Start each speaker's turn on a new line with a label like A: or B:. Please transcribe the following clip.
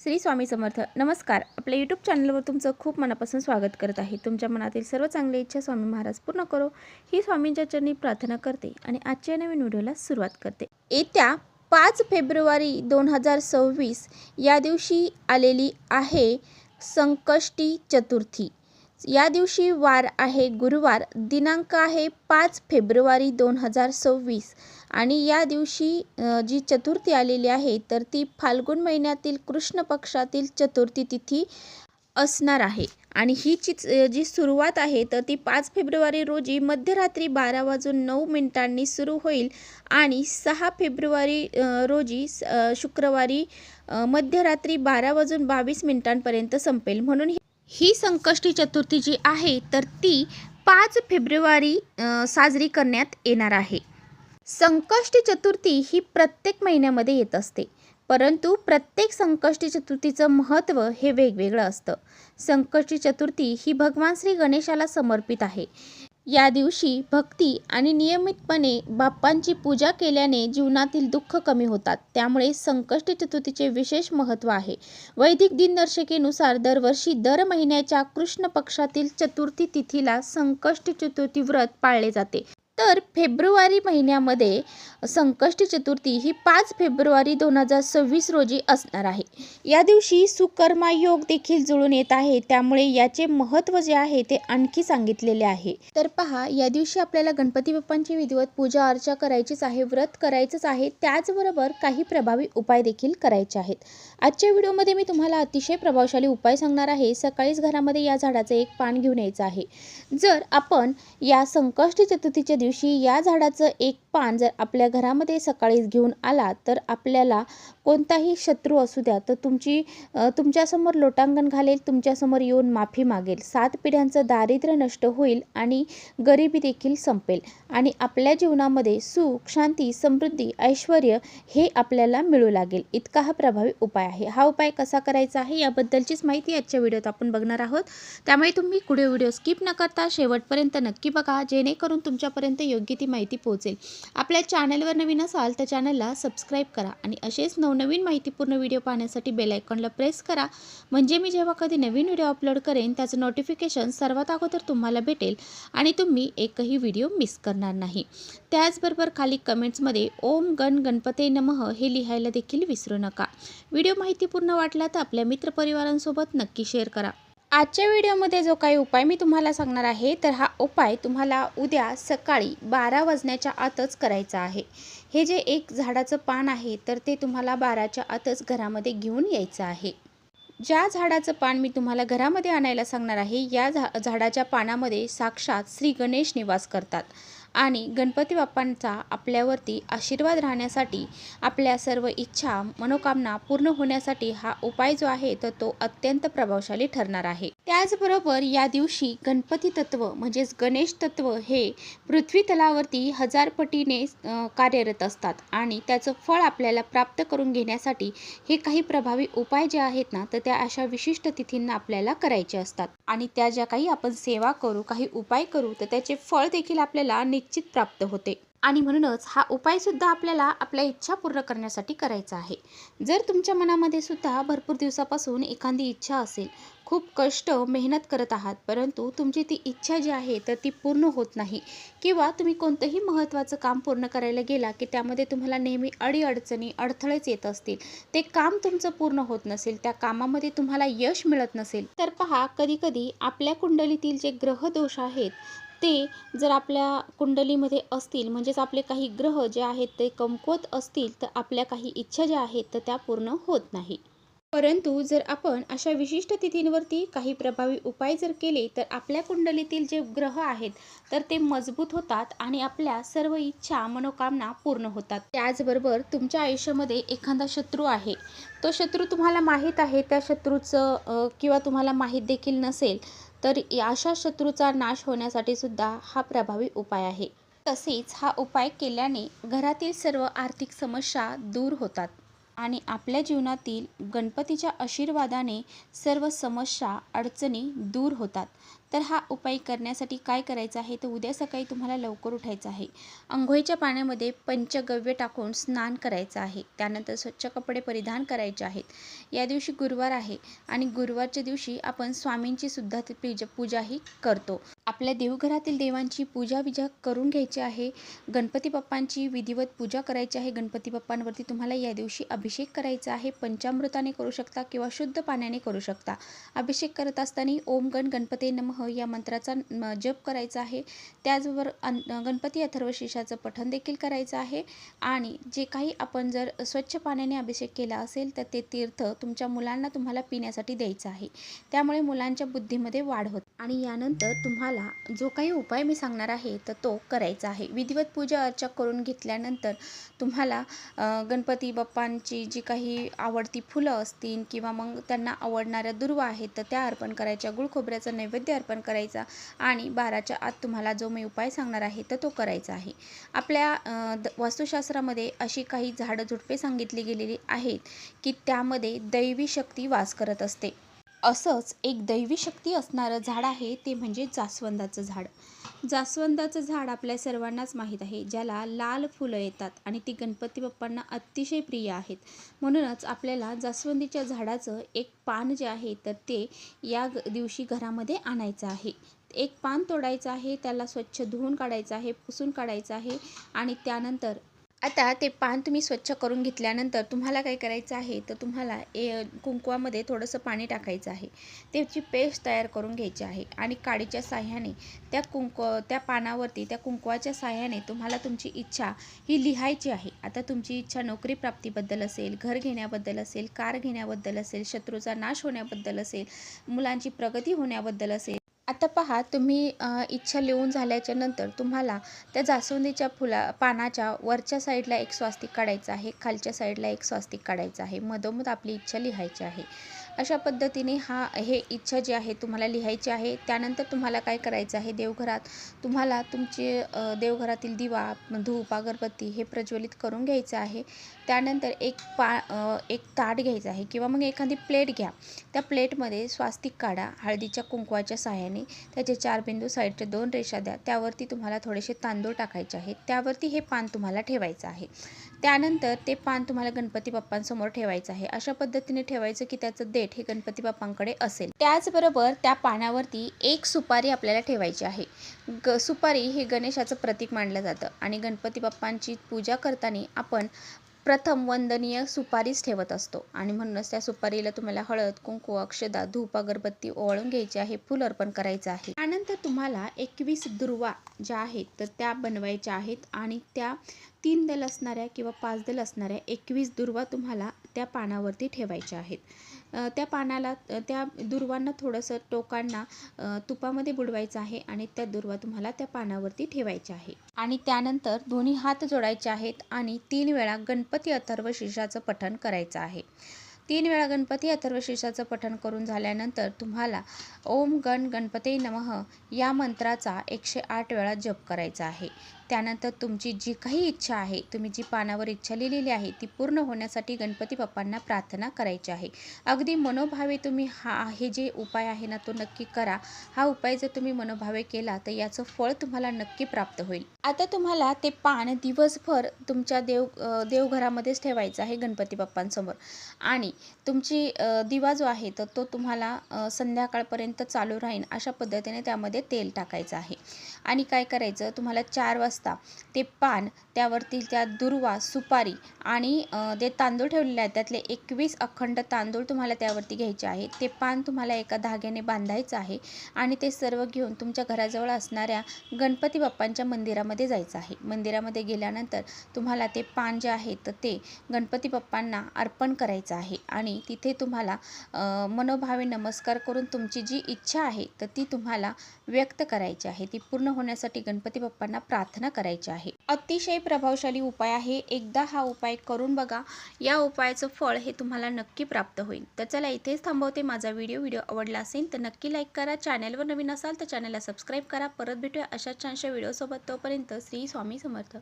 A: श्री स्वामी समर्थ. नमस्कार. आपल्या यूट्यूब चॅनलवर तुमचं खूप मनापासून स्वागत करत आहे. तुमच्या मनातील सर्व चांगली इच्छा स्वामी महाराज पूर्ण करो. ही स्वामींच्या चरणी प्रार्थना करते आणि आजच्या नवीन व्हिडिओला सुरुवात करते. येत्या पाच फेब्रुवारी दोन हजार सव्वीस या दिवशी आलेली आहे संकष्टी चतुर्थी. या दिवशी वार आहे गुरुवार. दिनांक आहे पाच फेब्रुवारी दोन हजार सव्वीस. आणि या दिवशी जी चतुर्थी आलेली आहे तर ती फाल्गुन महिन्यातील कृष्ण पक्षातील चतुर्थी तिथी असणार आहे. आणि ही जी जी सुरुवात आहे तर ती पाच फेब्रुवारी रोजी मध्यरात्री बारा वाजून नऊ मिनिटांनी सुरू होईल. आणि सहा फेब्रुवारी रोजी स- शुक्रवारी मध्यरात्री बारा वाजून बावीस मिनिटांपर्यंत संपेल. म्हणून ही- संकष्टी चतुर्थी जी आहे तर ती पाच फेब्रुवारी साजरी करण्यात येणार आहे. संकष्टी चतुर्थी ही प्रत्येक महिन्यामध्ये येत असते परंतु प्रत्येक संकष्टी चतुर्थीचं महत्त्व हे वेगवेगळं असतं. संकष्टी चतुर्थी ही भगवान श्री गणेशाला समर्पित आहे. या दिवशी भक्ती आणि नियमितपणे बाप्पांची पूजा केल्याने जीवनातील दुःख कमी होतात. त्यामुळे संकष्ट चतुर्थीचे विशेष महत्त्व आहे. वैदिक दिनदर्शिकेनुसार दरवर्षी दर महिन्याच्या कृष्ण पक्षातील चतुर्थी तिथीला संकष्ट चतुर्थी व्रत पाळले जाते. तर फेब्रुवारी महिन्यामध्ये संकष्टी चतुर्थी ही पाच फेब्रुवारी दोन हजार सव्वीस रोजी असणार आहे. या दिवशी सुकर्मा योग देखील जुळून येत आहे. त्यामुळे याचे महत्त्व जे आहे ते आणखी सांगितलेले आहे. तर पहा या दिवशी आपल्याला गणपती बाप्पांची विधिवत पूजा अर्चा करायचीच आहे व्रत करायचंच आहे. त्याचबरोबर काही प्रभावी उपाय देखील करायचे आहेत. आजच्या व्हिडिओमध्ये मी तुम्हाला अतिशय प्रभावशाली उपाय सांगणार आहे. सकाळीच घरामध्ये या झाडाचं एक पान घेऊन यायचं आहे. जर आपण या संकष्टी चतुर्थीच्या दिवशी दिवशी या झाडाचं एक पान जर आपल्या घरामध्ये सकाळीच घेऊन आला तर आपल्याला कोणताही शत्रू असू द्या तर तुमची तुमच्यासमोर लोटांगण घालेल तुमच्यासमोर येऊन माफी मागेल. सात पिढ्यांचं दारिद्र्य नष्ट होईल आणि गरिबी देखील संपेल. आणि आपल्या जीवनामध्ये सुख शांती समृद्धी ऐश्वर हे आपल्याला मिळू लागेल. इतका हा प्रभावी उपाय आहे. हा उपाय कसा करायचा आहे याबद्दलचीच माहिती आजच्या व्हिडिओत आपण बघणार आहोत. त्यामुळे तुम्ही पुढे व्हिडिओ स्किप न करता शेवटपर्यंत नक्की बघा जेणेकरून तुमच्यापर्यंत योग्य ती माहिती पोहोचेल. आपल्या चॅनलवर नवीन असाल तर चॅनलला सबस्क्राईब करा आणि असेच नवनवीन माहितीपूर्ण व्हिडिओ पाहण्यासाठी बेल आयकॉनला प्रेस करा. म्हणजे मी जेव्हा कधी नवीन व्हिडिओ अपलोड करेन त्याचं नोटिफिकेशन सर्वात अगोदर तुम्हाला भेटेल आणि तुम्ही एकही व्हिडिओ मिस करणार नाही. त्याचबरोबर खाली कमेंट्समध्ये ओम गण गणपते नमः हे लिहायला देखील विसरू नका. व्हिडिओ माहितीपूर्ण वाटला तर आपल्या मित्रपरिवारांसोबत नक्की शेअर करा. आजच्या व्हिडिओमध्ये जो काही उपाय मी तुम्हाला सांगणार आहे तर हा उपाय तुम्हाला उद्या सकाळी बारा वाजण्याच्या आतच करायचा आहे. हे जे एक झाडाचं पान आहे तर ते तुम्हाला बाराच्या आतच घरामध्ये घेऊन यायचं आहे. ज्या झाडाचं पान मी तुम्हाला घरामध्ये आणायला सांगणार आहे या झा झाडाच्या पानामध्ये साक्षात श्री गणेश निवास करतात. आणि गणपती बाप्पांचा आपल्यावरती आशीर्वाद राहण्यासाठी आपल्या सर्व इच्छा मनोकामना पूर्ण होण्यासाठी हा उपाय जो आहे तर तो अत्यंत प्रभावशाली ठरणार आहे. त्याचबरोबर या दिवशी गणपती तत्व म्हणजेच गणेश तत्व हे पृथ्वी तलावरती हजार पटीने कार्यरत असतात आणि त्याचं फळ आपल्याला प्राप्त करून घेण्यासाठी हे काही प्रभावी उपाय जे आहेत ना तर त्या अशा विशिष्ट तिथींना आपल्याला करायचे असतात. आणि त्या ज्या काही आपण सेवा करू काही उपाय करू तर त्याचे फळ देखील आपल्याला निश्चित प्राप्त होते. आणि म्हणूनच हा उपाय सुद्धा आपल्याला आपल्या इच्छा पूर्ण करण्यासाठी करायचा आहे. जर तुमच्या मनामध्ये सुद्धा भरपूर दिवसापासून एखादी इच्छा असेल खूप कष्ट मेहनत करत आहात परंतु तुमची ती इच्छा जी आहे तर ती पूर्ण होत नाही. किंवा तुम्ही कोणतंही महत्त्वाचं काम पूर्ण करायला गेला की त्यामध्ये तुम्हाला नेहमी अडीअडचणी अडथळेच येत असतील. ते काम तुमचं पूर्ण होत नसेल त्या कामामध्ये तुम्हाला यश मिळत नसेल. तर पहा कधीकधी आपल्या कुंडलीतील जे ग्रहदोष आहेत ते जर आपल्या कुंडलीमध्ये असतील म्हणजेच आपले काही ग्रह जे आहेत ते कमकुवत असतील तर आपल्या काही इच्छा ज्या आहेत तर त्या पूर्ण होत नाही. परंतु जर आपण अशा विशिष्ट तिथींवरती काही प्रभावी उपाय जर केले तर आपल्या कुंडलीतील जे ग्रह आहेत तर ते मजबूत होतात आणि आपल्या सर्व इच्छा मनोकामना पूर्ण होतात. त्याचबरोबर तुमच्या आयुष्यामध्ये एखादा शत्रू आहे. तो शत्रू तुम्हाला माहीत आहे त्या शत्रूचं किंवा तुम्हाला माहीत देखील नसेल तर या अशा शत्रूचा नाश होण्यासाठी सुद्धा हा प्रभावी उपाय आहे. तसेच हा उपाय केल्याने घरातील सर्व आर्थिक समस्या दूर होतात आणि आपल्या जीवनातील गणपतीच्या आशीर्वादाने सर्व समस्या अडचणी दूर होतात. तर हा उपाय करण्यासाठी काय करायचं आहे? तर उद्या सकाळी तुम्हाला लवकर उठायचं आहे. अंघोळीच्या पाण्यामध्ये पंचगव्य टाकून स्नान करायचं आहे. त्यानंतर स्वच्छ कपडे परिधान करायचे आहेत. या दिवशी गुरुवार आहे आणि गुरुवारच्या दिवशी आपण स्वामींची सुद्धा ती पूजा पूजाही करतो. आपल्या देवघरातील देवांची पूजा विजा करून घ्यायची आहे. गणपती बाप्पांची विधिवत पूजा करायची आहे. गणपती बाप्पांवरती तुम्हाला या दिवशी अभिषेक करायचा आहे. पंचामृताने करू शकता किंवा शुद्ध पाण्याने करू शकता. अभिषेक करत असताना ओम गण गणपती नमः या मंत्राचा जप करायचा आहे. त्याचबरोबर अन गणपती अथर्वशीषाचं पठण देखील करायचं आहे. आणि जे काही आपण जर स्वच्छ पाण्याने अभिषेक केला असेल तर ते तीर्थ तुमच्या मुलांना तुम्हाला पिण्यासाठी द्यायचं आहे. त्यामुळे मुलांच्या बुद्धीमध्ये वाढ होते. आणि यानंतर तुम्हाला जो काही उपाय मी सांगणार आहे तर तो करायचा आहे. विधिवत पूजा अर्चा करून घेतल्यानंतर तुम्हाला गणपती बाप्पांची जी काही आवडती फुलं असतील किंवा मग त्यांना आवडणाऱ्या दुर्वा आहेत तर त्या अर्पण करायच्या. गुळखोबऱ्याचं नैवेद्य अर्पण करायचा आणि बाराच्या आत तुम्हाला जो मी उपाय सांगणार आहे तर तो करायचा आहे. आपल्या द- वास्तुशास्त्रामध्ये अशी काही झाडं झुडपे सांगितली गेलेली आहेत की त्यामध्ये दैवी शक्ती वास करत असते. असंच एक दैवी शक्ती असणारं झाड आहे ते म्हणजे जास्वंदाचं झाड. जास्वंदाचं झाड आपल्या सर्वांनाच माहीत आहे ज्याला लाल फुलं येतात आणि ती गणपती बाप्पांना अतिशय प्रिय आहेत. म्हणूनच आपल्याला जास्वंदीच्या झाडाचं एक पान जे आहे तर ते या ग- दिवशी घरामध्ये आणायचं आहे. एक पान तोडायचं आहे त्याला स्वच्छ धुवून काढायचं आहे पुसून काढायचं आहे आणि त्यानंतर आता ते पान तुम्ही स्वच्छ करून घेतल्यानंतर तुम्हाला काय करायचं आहे? तर तुम्हाला ए कुंकवामध्ये थोडंसं पाणी टाकायचं आहे. त्याची पेस्ट तयार करून घ्यायची आहे. आणि काडीच्या साह्याने त्या कुंक त्या पानावरती त्या कुंकवाच्या साह्याने तुम्हाला तुमची इच्छा ही लिहायची आहे. आता तुमची इच्छा नोकरी प्राप्तीबद्दल असेल घर घेण्याबद्दल असेल कार घेण्याबद्दल असेल शत्रूचा नाश होण्याबद्दल असेल मुलांची प्रगती होण्याबद्दल असेल आता पहा तुम्ही इच्छा लिहून झाल्याच्यानंतर तुम्हाला त्या जास्वंदीच्या फुला पानाच्या वरच्या साईडला एक स्वास्तिक काढायचं आहे खालच्या साईडला एक स्वास्तिक काढायचं आहे. मधोमध आपली इच्छा लिहायची आहे. अशा पद्धतीने हा हे इच्छा जी आहे तुम्हाला लिहायची आहे त्यानंतर तुम्हाला काय करायचं आहे देवघरात? तुम्हाला तुमचे देवघरातील दिवा धूप अगरबत्ती हे प्रज्वलित करून घ्यायचं आहे. त्यानंतर एक पा एक ताट घ्यायचं आहे किंवा मग एखादी प्लेट घ्या. त्या प्लेटमध्ये स्वास्तिक काढा हळदीच्या कुंकवाच्या सहाय्याने. त्याचे चार बिंदू साईडचे दोन रेषा द्या. त्यावरती तुम्हाला थोडेसे तांदूळ टाकायचे आहेत. त्यावरती हे पान तुम्हाला ठेवायचं आहे. त्यानंतर ते पान तुम्हाला गणपती बाप्पांसमोर ठेवायचं आहे. अशा पद्धतीने ठेवायचं की त्याचं देठ हे गणपती बाप्पांकडे असेल. त्याचबरोबर त्या पानावरती एक सुपारी आपल्याला ठेवायची आहे. ग सुपारी हे गणेशाचं प्रतीक मानलं जातं. आणि गणपती बाप्पांची पूजा करताना आपण प्रथम वंदनीय सुपारीच ठेवत असतो. आणि म्हणूनच त्या सुपारीला तुम्हाला हळद कुंकू अक्षदा धूप अगरबत्ती ओवाळून घ्यायची आहे फुल अर्पण करायचं आहे. त्यानंतर तुम्हाला एकवीस दुर्वा ज्या आहेत तर त्या बनवायच्या आहेत. आणि त्या तीन दल असणाऱ्या किंवा पाच दल असणाऱ्या एकवीस दुर्वा तुम्हाला त्या पानावरती ठेवायच्या आहेत. त्या पानाला त्या दुर्वांना थोडंसं टोकांना तुपामध्ये बुडवायचं आहे आणि त्या दुर्वा तुम्हाला त्या पानावरती ठेवायच्या आहे. आणि त्यानंतर दोन्ही हात जोडायचे आहेत आणि तीन वेळा गणपती अथर्व शीर्षाचं पठण करायचं आहे. तीन वेळा गणपती अथर्व शीर्षाचं पठण करून झाल्यानंतर तुम्हाला ओम गण गणपती नमः या मंत्राचा एकशे आठ वेळा जप करायचा आहे. त्यानंतर तुमची जी काही इच्छा आहे तुम्ही जी पानावर इच्छा लिहिलेली आहे ती पूर्ण होण्यासाठी गणपती बाप्पांना प्रार्थना करायची आहे. अगदी मनोभावे तुम्ही हा हे जे उपाय आहे ना तो नक्की करा. हा उपाय जर तुम्ही मनोभावे केला तर याचं फळ तुम्हाला नक्की प्राप्त होईल. आता तुम्हाला ते पान दिवसभर तुमच्या देव देवघरामध्येच ठेवायचं आहे गणपती बाप्पांसमोर. आणि तुमची दिवा जो आहे तर तो तुम्हाला संध्याकाळपर्यंत चालू राहील अशा पद्धतीने त्यामध्ये तेल टाकायचं आहे. आणि काय करायचं? तुम्हाला चार वाजता ते पान त्यावरती त्या दुर्वा सुपारी आणि जे तांदूळ ठेवलेले आहेत त्यातले एकवीस अखंड तांदूळ तुम्हाला त्यावरती घ्यायचे आहे ते पान तुम्हाला एका धाग्याने बांधायचं आहे आणि ते सर्व घेऊन तुमच्या घराजवळ असणाऱ्या गणपती बाप्पांच्या मंदिरामध्ये जायचं आहे. मंदिरामध्ये गेल्यानंतर तुम्हाला ते पान जे आहे तर ते गणपती बाप्पांना अर्पण करायचं आहे आणि तिथे तुम्हाला मनोभावे नमस्कार करून तुमची जी इच्छा आहे तर ती तुम्हाला व्यक्त करायची आहे. ती पूर्ण होण्यासाठी गणपती बाप्पांना प्रार्थना करायची आहे. अतिशय प्रभावशाली उपाय आहे. एकदा हा उपाय करून बघा. या उपायाचं फळ हे तुम्हाला नक्की प्राप्त होईल. तर चला इथेच थांबवते माझा व्हिडिओ. व्हिडिओ आवडला असेल तर नक्की लाईक करा. चॅनलवर नवीन असाल तर चॅनलला सबस्क्राईब करा. परत भेटूया अशाच छानशा व्हिडिओसोबत. तोपर्यंत श्री स्वामी समर्थ.